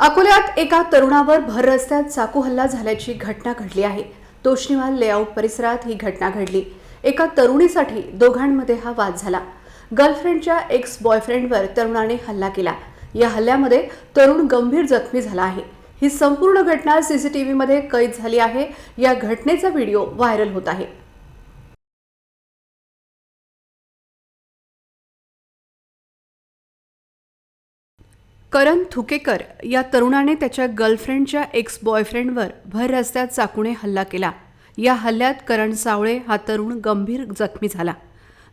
अकोल्यात एका तरुणावर भर रस्त्यात चाकू हल्ला झाल्याची घटना घडली आहे. तोष्णीवाल लेआउट परिसरात ही घटना घडली. एका तरुणीसाठी दोघांमध्ये हा वाद झाला. गर्लफ्रेंडच्या एक्स बॉयफ्रेंडवर तरुणाने हल्ला केला. या हल्ल्यामध्ये तरुण गंभीर जखमी झाला आहे. ही संपूर्ण घटना सीसीटीव्हीमध्ये कैद झाली आहे. या घटनेचा व्हिडिओ व्हायरल होत आहे. करण थुकेकर या तरुणाने त्याच्या गर्लफ्रेंडच्या एक्स बॉयफ्रेंडवर भर रस्त्यात चाकूने हल्ला केला. या हल्ल्यात करण सावळे हा तरुण गंभीर जखमी झाला.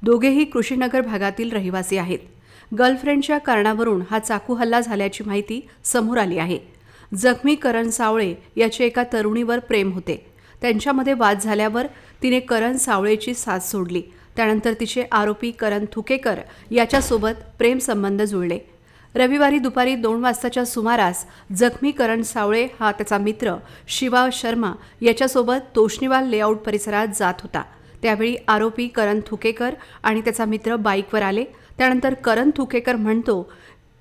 दोघेही कृषीनगर भागातील रहिवासी आहेत. गर्लफ्रेंडच्या कारणावरून हा चाकू हल्ला झाल्याची माहिती समोर आली आहे. जखमी करण सावळे याचे एका तरुणीवर प्रेम होते. त्यांच्यामध्ये वाद झाल्यावर तिने करण सावळेची साथ सोडली. त्यानंतर तिचे आरोपी करण थुकेकर याच्यासोबत प्रेमसंबंध जुळले. रविवारी दुपारी दोन वाजताच्या सुमारास जखमी करण सावळे हा त्याचा मित्र शिवा शर्मा याच्यासोबत तोष्णीवाल लेआउट परिसरात जात होता. त्यावेळी आरोपी करण थुकेकर आणि त्याचा मित्र बाईकवर आले. त्यानंतर करण थुकेकर म्हणतो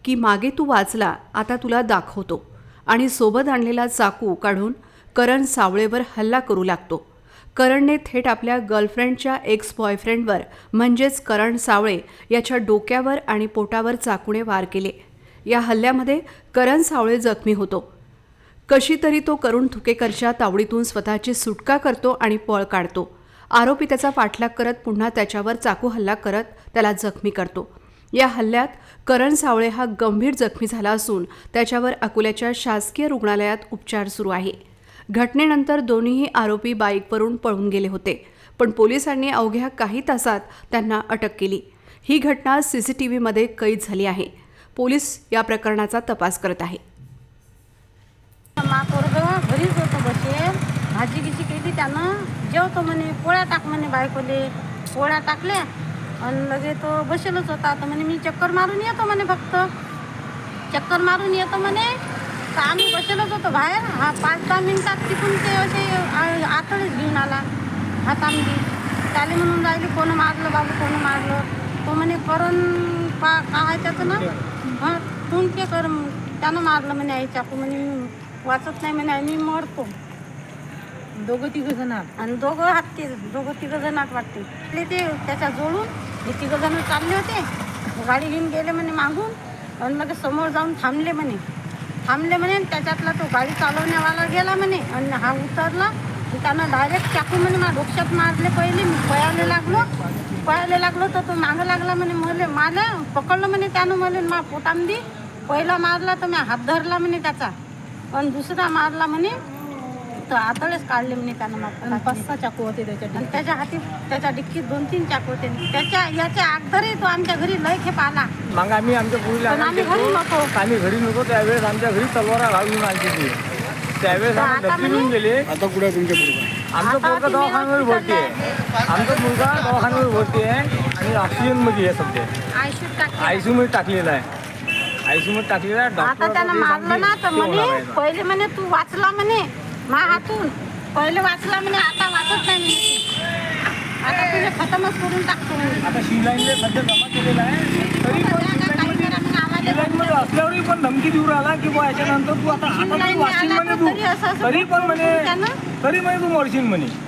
की मागे तू वाचला आता तुला दाखवतो. आणि सोबत आणलेला चाकू काढून करण सावळेवर हल्ला करू लागतो. करणने थेट आपल्या गर्लफ्रेंडच्या एक्स बॉयफ्रेंडवर म्हणजेच करण सावळे याच्या डोक्यावर आणि पोटावर चाकूने वार केले. या हल्ल्यामध्ये करण सावळे जखमी होतो. कशी तरी तो करुण थुकेकरच्या तावडीतून स्वतःची सुटका करतो आणि पळ काढतो. आरोपी त्याचा पाठलाग करत पुन्हा त्याच्यावर चाकू हल्ला करत त्याला जखमी करतो. या हल्ल्यात करण सावळे हा गंभीर जखमी झाला असून त्याच्यावर अकोल्याच्या शासकीय रुग्णालयात उपचार सुरू आहे. घटनेनंतर दोन्हीही आरोपी बाईकवरून पळून गेले होते. पण पोलिसांनी अवघ्या काही तासात त्यांना अटक केली. ही घटना सीसीटीव्हीमध्ये कैद झाली आहे. पोलीस या प्रकरणाचा तपास करत आहे. घरीच होतं बसेल भाजी गिजी केली त्यानं. जेवतो म्हणे पोळ्या टाक म्हणे बायकोले. पोळ्या टाकल्या. आणि लगे तो बसेलच होता. तर म्हणे मी चक्कर मारून येतो म्हणे फक्त. चक्कर मारून येतो म्हणे. तर आम्ही बसेलच होतो बाहेर. हा पाच दहा मिनिटात तिथून ते असे आ- आतळीच घेऊन आला. हातामध्ये. त्याला म्हणून राहिले कोण मारलं बाबू कोण मारलं? तो म्हणे करण पा काय त्याचं ना हां तुमके कर. त्यानं मारलं म्हणे आई चाकू म्हणे मी वाचत नाही म्हणे मी मरतो. दोघं तिघ जण आहात. आणि दोघं हात ते दोघं तिघं जण आत वाटते. ते ते त्याच्या जोडून हे तिघं जण चालले होते. गाडी घेऊन गेले म्हणे मागून. आणि मग समोर जाऊन थांबले म्हणे. थांबले म्हणे आणि त्याच्यातला तो गाडी चालवण्यावाला गेला म्हणे आणि हा उतरला. त्यानं डायरेक्ट चाकू म्हणे माझ्या डोक्यात मारले पहिले. मी पळायला लागलो. पळायला लागलो तर तो मागं लागला म्हणे मले मला. पकडलं म्हणे त्यानं मला मा पोटामध्ये पहिला मारला तर मी हात धरला म्हणे त्याचा. आणि दुसरा मारला म्हणे तर आतळेच काढले म्हणे त्यानं मागं पाच सहा चाकू होते त्याच्या आणि त्याच्या हाती त्याच्या डिक्कीत दोन तीन चाकू होते. त्याच्या याच्या अगोदरही तो आमच्या घरी लय खेप आला. मग आम्ही आमच्या पण आम्ही घरी नव्हतो. आम्ही घरी नव्हतो. त्यावेळेस आमच्या घरी तलवारा घालून आली ती त्यावेळेस तर आम्ही आता म्हणे- गेले. आता कुठे तुमच्या मुलगा आमचा आता मुलगा ती दवाखान्यावर भरती आहे. आमचा मुलगा दवाखान्यावर भरती आहे. आणि ऑक्सिजनमध्ये आहे सध्या. आयशीत टाकले आयसीयू मध्ये टाकलेला आहे. आयसीयू मध्ये टाकलेला आहे. आता डॉक्टर त्यानं मारलं ना तर म्हणे पहिले म्हणे तू वाचला म्हणे. मा हातून. पहिले वाचला म्हणे आता वाचत नाही म्हणे. आता तुझे खतमच करून टाकतो म्हणे. आता शिवलाईनला सध्या जमा केलेला आहे. तरी पण असल्यावरही पण धमकी देऊ राहिला की बुवा याच्यानंतर तू आता शिवलाईनला वाचशील म्हणे तू. तरी पण म्हणे तरी म्हणे तू मरशील म्हणे.